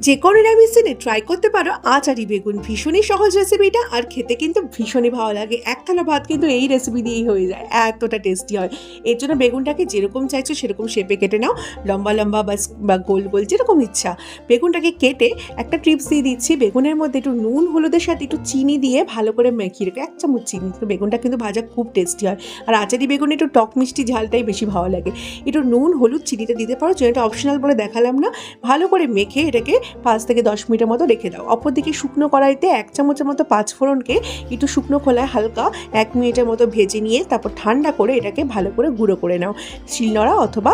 যে কোনো নিরামিষ ট্রাই করতে পারো। আচারি বেগুন ভীষণই সহজ রেসিপিটা আর খেতে কিন্তু ভীষণই ভালো লাগে। এক থালা ভাত কিন্তু এই রেসিপি দিয়েই হয়ে যায়। এতটা টেস্টি হয়। এর জন্য বেগুনটাকে যেরকম চাইছো সেরকম শেপে কেটে নাও। লম্বা লম্বা বা বা গোল গোল যেরকম ইচ্ছা। বেগুনটাকে কেটে একটা ট্রিপস দিয়ে দিচ্ছি। বেগুনের মধ্যে একটু নুন, হলুদের সাথে একটু চিনি দিয়ে ভালো করে মেখিয়ে রেখে এক চামচ চিনি বেগুনটা কিন্তু ভাজা খুব টেস্টি হয়। আর আচারি বেগুন একটু টক মিষ্টি ঝালটাই বেশি ভালো লাগে। একটু নুন, হলুদ, চিনিটা দিতে পারো। চিনিটা অপশনাল বলে দেখালাম না। ভালো করে মেখে এটাকে পাঁচ থেকে দশ মিনিটের মতো রেখে দাও। অপরদিকে শুকনো কড়াইতে এক চামচের মতো পাঁচ পাঁচফোড়নকে একটু শুকনো খোলায় হালকা এক মিনিটের মতো ভেজে নিয়ে তারপর ঠান্ডা করে এটাকে ভালো করে গুঁড়ো করে নাও। শিলনোড়া অথবা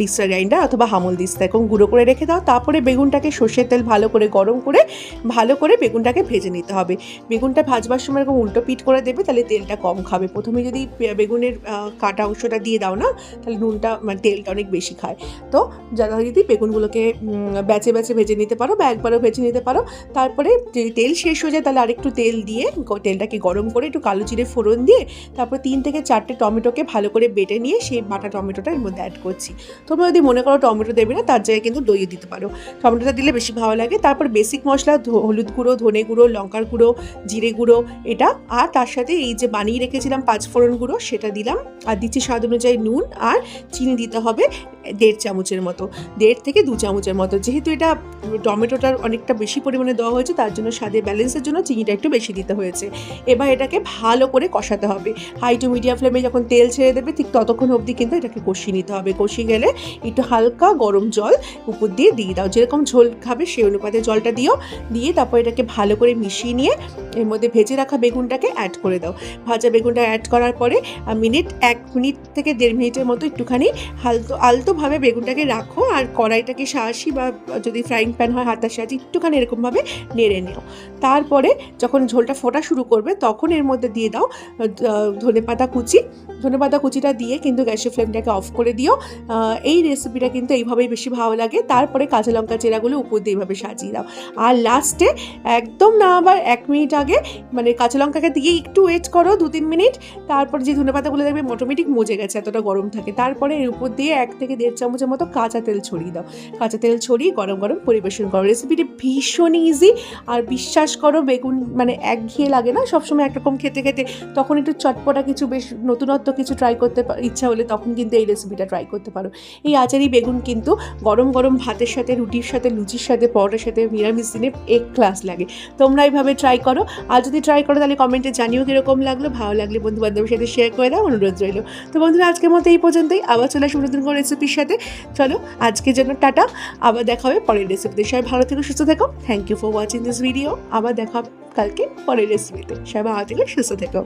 মিক্সার গ্রাইন্ডার অথবা হামল দিস্তা এরকম গুঁড়ো করে রেখে দাও। তারপরে বেগুনটাকে সর্ষের তেল ভালো করে গরম করে, ভালো করে বেগুনটাকে ভেজে নিতে হবে। বেগুনটা ভাজবার সময় এরকম উল্টো পিট করে দেবে, তাহলে তেলটা কম খাবে। প্রথমে যদি বেগুনের কাটা অংশটা দিয়ে দাও না, তাহলে নুনটা মানে তেলটা অনেক বেশি খায়। তো যারা যদি বেগুনগুলোকে ব্যাচে ব্যাচে ভেজে নিতে পারো বা একবারও ভেজে নিতে পারো। তারপরে যদি তেল শেষ হয়ে যায়, তাহলে আরেকটু তেল দিয়ে তেলটাকে গরম করে একটু কালো জিরে ফোড়ন দিয়ে তারপর তিন থেকে চারটে টমেটোকে ভালো করে বেটে নিয়ে সেই বাটা টমেটোটা এর মধ্যে অ্যাড করছি। তোমরা যদি মনে করো টমেটো দেবে না, তার জায়গায় কিন্তু দইও দিতে পারো। টমেটোটা দিলে বেশি ভালো লাগে। তারপর বেসিক মশলা হলুদ গুঁড়ো, ধনে গুঁড়ো, লঙ্কার গুঁড়ো, জিরে গুঁড়ো, এটা আর তার সাথে এই যে বানিয়ে রেখেছিলাম পাঁচফোড়ন গুঁড়ো, সেটা দিলাম। আর দিচ্ছি স্বাদ অনুযায়ী নুন আর চিনি দিতে হবে। দেড় চামচের মতো, দেড় থেকে দু চামচের মতো। যেহেতু এটা টমেটোটার অনেকটা বেশি পরিমাণে দেওয়া হয়েছে, তার জন্য স্বাদের ব্যালেন্সের জন্য চিনিটা একটু বেশি দিতে হয়েছে। এবার এটাকে ভালো করে কষাতে হবে। হাই টু মিডিয়াম ফ্লেমে যখন তেল ছেড়ে দেবে, ঠিক ততক্ষণ অবধি কিন্তু এটাকে কষিয়ে নিতে হবে। কষিয়ে গেলে একটু হালকা গরম জল উপর দিয়ে দিয়ে দাও। যেরকম ঝোল খাবে সেই অনুপাতে জলটা দিও। দিয়ে তারপর এটাকে ভালো করে মিশিয়ে নিয়ে এর মধ্যে ভেজে রাখা বেগুনটাকে অ্যাড করে দাও। ভাজা বেগুনটা অ্যাড করার পরে মিনিট এক মিনিট থেকে দেড় মিনিটের মতো একটুখানি হালতো আলতোভাবে বেগুনটাকে রাখো আর কড়াইটাকে সাহসি বা যদি ফ্রাইং প্যান হয় হাতার সাহায্যে একটুখানি এরকমভাবে নেড়ে নিও। তারপরে যখন ঝোলটা ফোটা শুরু করবে তখন এর মধ্যে দিয়ে দাও ধনে পাতা কুচি ধনে পাতা কুচিটা দিয়ে কিন্তু গ্যাসের ফ্লেমটাকে অফ করে দিও। এই রেসিপিটা কিন্তু এইভাবেই বেশি ভালো লাগে। তারপরে কাঁচা লঙ্কা চেরাগুলো উপর দিয়ে এইভাবে সাজিয়ে দাও। আর লাস্টে একদম না আবার এক মিনিট আগে মানে কাঁচা লঙ্কাকে দিয়ে একটু ওয়েট করো দু তিন মিনিট। তারপর যে ধনে পাতাগুলো দেখবে অটোমেটিক মজে গেছে, এতটা গরম থাকে। তারপরে এর উপর দিয়ে এক থেকে দেড় চামচের মতো কাঁচা তেল ছড়িয়ে দাও। কাঁচা তেল ছড়িয়ে গরম গরম পরিবেশন করো। রেসিপিটি ভীষণ ইজি আর বিশ্বাস করো, বেগুন মানে একঘেয়ে লাগে না? সবসময় একরকম খেতে খেতে। তখন একটু চটপটা কিছু বেশ নতুনত্ব কিছু ট্রাই করতে ইচ্ছা হলে তখন কিন্তু এই রেসিপিটা ট্রাই করতে পারো। এই আচারি বেগুন কিন্তু গরম গরম ভাতের সাথে, রুটির সাথে, লুচির সাথে, পরোটার সাথে, নিরামিষ দিনে এক ক্লাস লাগে। তোমরা এইভাবে ট্রাই করো। আর যদি ট্রাই করো তাহলে কমেন্টে জানিও কীরকম লাগল। ভালো লাগলে বন্ধু বান্ধবের সাথে শেয়ার করে দাও, অনুরোধ রইল। তো বন্ধুরা, আজকের মতো এই পর্যন্তই। আবার চলে আসব নতুন কোনো রেসিপির সাথে। চলো, আজকের জন্য টাটা। আবার দেখা হবে পরের রেসিপিতে সবাই ভালো থেকো, সুস্থ থেকো। Thank you for watching this video আবার দেখা কালকে পরের রেসিপিতে সবাই ভালো থেকো, সুস্থ থেকো।